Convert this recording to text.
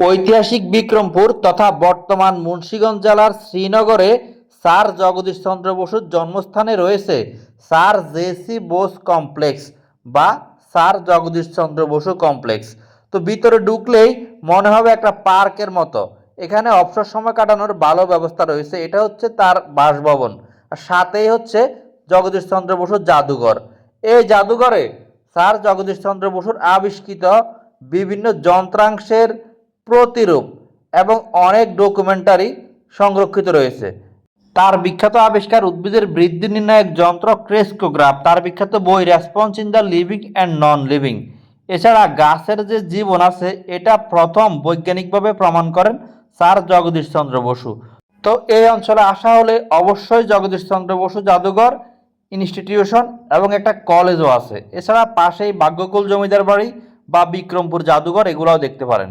ঐতিহাসিক বিক্রমপুর তথা বর্তমান মুন্সিগঞ্জ জেলার শ্রীনগরে স্যার জগদীশ চন্দ্র বসুর জন্মস্থানে রয়েছে স্যার জেসি বোস কমপ্লেক্স বা স্যার জগদীশ চন্দ্র বসু কমপ্লেক্স। তো ভিতরে ঢুকলেই মনে হবে একটা পার্কের মতো। এখানে অবসর সময় কাটানোর ভালো ব্যবস্থা রয়েছে। এটা হচ্ছে তার বাসভবন। আর সাথেই হচ্ছে জগদীশ চন্দ্র বসুর জাদুঘর। এই জাদুঘরে স্যার জগদীশ চন্দ্র বসুর আবিষ্কৃত বিভিন্ন যন্ত্রাংশের প্রতিরূপ এবং অনেক ডকুমেন্টারি সংরক্ষিত রয়েছে। তার বিখ্যাত আবিষ্কার উদ্ভিদের বৃদ্ধি নির্ণায়ক যন্ত্র, ক্রেস্কোগ্রাফ। তার বিখ্যাত বই response in the living and non living এছাড়া গাছের যে জীবন আছে, এটা প্রথম বৈজ্ঞানিকভাবে প্রমাণ করেন স্যার জগদীশ চন্দ্র বসু। তো এই অঞ্চলে আসা হলে অবশ্যই জগদীশ চন্দ্র বসু জাদুঘর ইনস্টিটিউশন এবং একটা কলেজও আছে। এছাড়া পাশেই ভাগ্যকুল জমিদার বাড়ি বা বিক্রমপুর জাদুঘর, এগুলোও দেখতে পারেন।